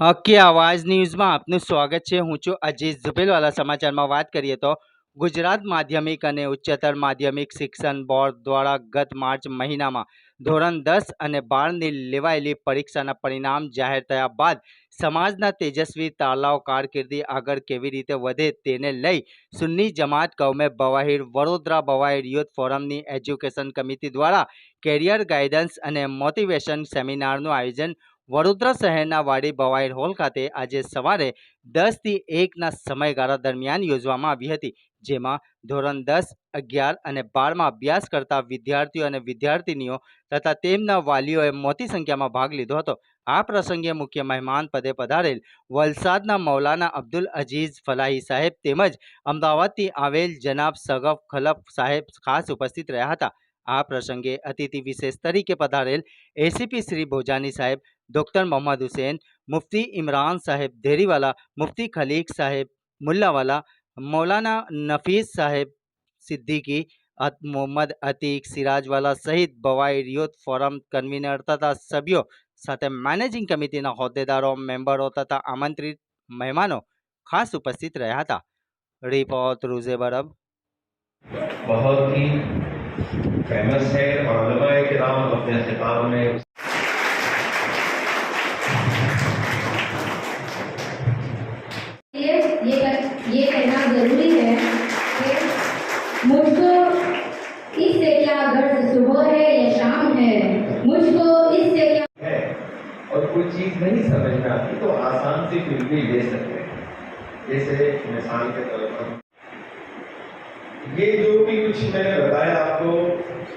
હકી આવાજ ન્યૂઝમાં આપનું સ્વાગત છે. હું છું અજીત ઝુબેલવાલા સમાચારમાં વાત કરીએ તો ગુજરાત માધ્યમિક અને ઉચ્ચતર માધ્યમિક શિક્ષણ બોર્ડ દ્વારા ગત માર્ચ મહિનામાં ધોરણ દસ અને બારની લેવાયેલી પરીક્ષાના પરિણામ જાહેર થયા બાદ સમાજના તેજસ્વી તાળાવ કારકિર્દી આગળ કેવી રીતે વધે તેને લઈ સુન્ની જમાત કૌમે બવાહીર વડોદરા બવાહીર યુથ ફોરમની એજ્યુકેશન કમિટી દ્વારા કેરિયર ગાઈડન્સ અને મોટિવેશન સેમિનારનું આયોજન વડોદરા શહેરના વાડી બવાઈર હોલ ખાતે આજે સવારે દસથી એકના સમયગાળા દરમિયાન યોજવામાં આવી હતી, જેમાં ધોરણ દસ, અગિયાર અને બારમાં અભ્યાસ કરતા વિદ્યાર્થીઓ અને વિદ્યાર્થિનીઓ તથા તેમના વાલીઓએ મોટી સંખ્યામાં ભાગ લીધો હતો. આ પ્રસંગે મુખ્ય મહેમાન પદે પધારેલ વલસાડના મૌલાના અબ્દુલ અજીઝ ફલાહી સાહેબ તેમજ અમદાવાદથી આવેલ જનાબ સગફ ખલફ સાહેબ ખાસ ઉપસ્થિત રહ્યા હતા. આ પ્રસંગે અતિથિ વિશેષ તરીકે પધારેલ એસીપી શ્રી ભોજાની સાહેબ ડૉક્ટર મોહમ્મદ હુસેન મુફ્તી ઇમરાન સાહેબ ધેરીવાલા મુફ્તી ખલીક સાહેબ મુલ્લાવાલા મૌલાના નફીસ સાહેબ સિદ્દીકી અત મોહમ્મદ અતીક સિરાજવાલા સહિત બવાઈર યુથ ફોરમ કન્વીનર તથા સભ્યો સાથે મેનેજિંગ કમિટીના હોદ્દેદારો મેમ્બરો તથા આમંત્રિત મહેમાનો ખાસ ઉપસ્થિત રહ્યા હતા રિપોર્ટ રૂઝે બરબ बहुत ही फ़ेमस है और किराम अपने खिताब में ये ये ये कहना ज़रूरी है कि मुझको इससे क्या गर्ज सुबह है या शाम है? मुझको इससे क्या है। और कोई चीज़ नहीं समझ में आती तो आसान से फिर भी ले सकते हैं। जैसे मिसाल के तौर पर। ये जो भी कुछ मैंने बताया आपको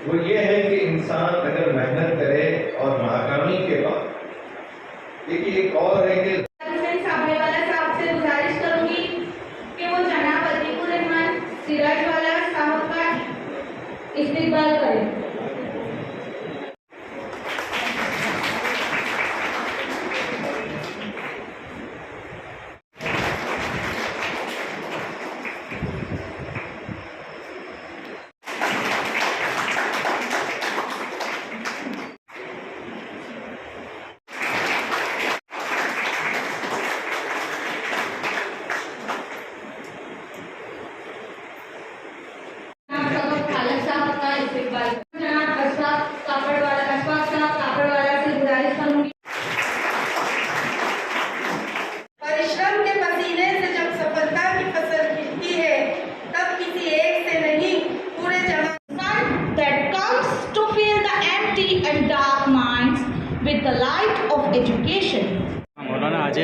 वो ये है कि इंसान अगर मेहनत करे और नाकामी के बाद देखिए एक और है कि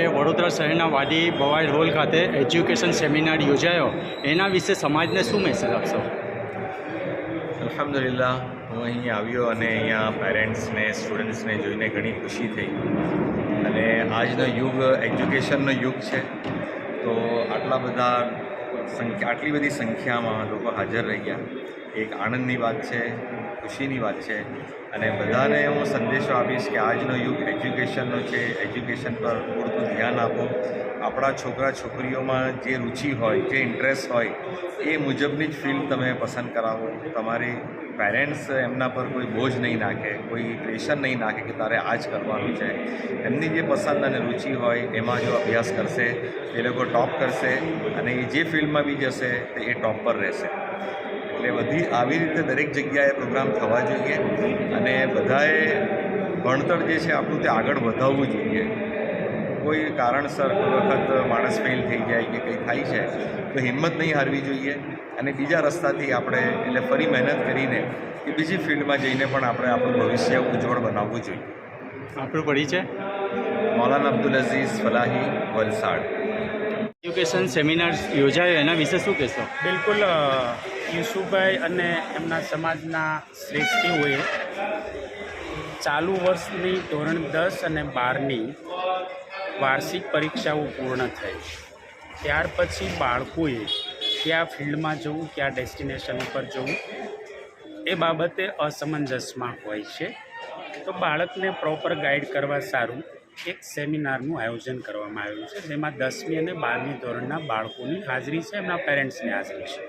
આજે વડોદરા શહેરના વાડી બવાઈ હોલ ખાતે એજ્યુકેશન સેમિનાર યોજાયો. એના વિશે સમાજને શું મેસેજ આપશો? અલ્હમ્દુલિલ્લાહ, હું અહીં આવ્યો અને અહીંયા પેરેન્ટ્સને સ્ટુડન્ટ્સને જોઈને ઘણી ખુશી થઈ. અને આજનો યુગ એજ્યુકેશનનો યુગ છે. તો આટલા બધા સંખ્યા, આટલી બધી સંખ્યામાં લોકો હાજર રહ્યા. એક આનંદની વાત છે, ખુશીની વાત છે. અને બધાને હું સંદેશો આપીશ કે આજનો યુગ એજ્યુકેશનનો છે. એજ્યુકેશન પર પૂરતું ધ્યાન આપો. આપણા છોકરા છોકરીઓમાં જે રુચિ હોય, જે ઇન્ટરેસ્ટ હોય, એ મુજબની જ ફિલ્ડ તમે પસંદ કરાવો. તમારી પેરેન્ટ્સ એમના પર કોઈ બોજ નહીં નાખે, કોઈ પ્રેશર નહીં નાખે કે તારે આ જ કરવાનું છે. એમની જે પસંદ અને રુચિ હોય, એમાં જો અભ્યાસ કરશે, એ લોકો ટોપ કરશે અને એ જે ફિલ્ડમાં બી જશે, તે એ ટોપ પર રહેશે. એટલે બધી આવી રીતે દરેક જગ્યાએ પ્રોગ્રામ થવા જોઈએ અને બધાએ ભણતર જે છે, આપણું તે આગળ વધારવું જોઈએ. કોઈ કારણસર કોઈ વખત માણસ ફેલ થઈ જાય કે કંઈ થાય છે તો હિંમત નહીં હારવી જોઈએ. અને બીજા રસ્તાથી આપણે એટલે ફરી મહેનત કરીને કે બીજી ફિલ્ડમાં જઈને પણ આપણે આપણું ભવિષ્ય ઉજ્જવળ બનાવવું જોઈએ. આપણું પડી છે? મૌલાના અબ્દુલ અઝીઝ ફલાહી વલસાડ. એજ્યુકેશન સેમિનાર યોજાયો એના વિશે શું કહેશો? બિલકુલ યુસુભાઈ અને એમના સમાજના શ્રેષ્ઠીઓએ ચાલુ વર્ષની ધોરણ દસ અને બારની વાર્ષિક પરીક્ષાઓ પૂર્ણ થઈ. ત્યાર પછી બાળકોએ કયા ફિલ્ડમાં જવું, કયા ડેસ્ટિનેશન ઉપર જવું, એ બાબતે અસમંજસમાં હોય છે. તો બાળકને પ્રોપર ગાઈડ કરવા સારું. એક સેમિનારનું આયોજન કરવામાં આવ્યું છે, જેમાં દસમી અને બારમી ધોરણના બાળકોની હાજરી છે, એમના પેરેન્ટ્સની હાજરી છે.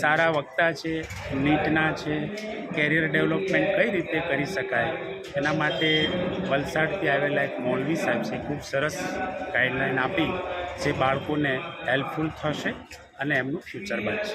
સારા વક્તા છે, નીટના છે, કેરિયર ડેવલપમેન્ટ કઈ રીતે કરી શકાય, એના માટે વલસાડથી આવેલા એક મૌલવી સાહેબ છે, ખૂબ સરસ ગાઈડલાઈન આપી, જે બાળકોને હેલ્પફુલ થશે અને એમનું ફ્યુચર બનશે.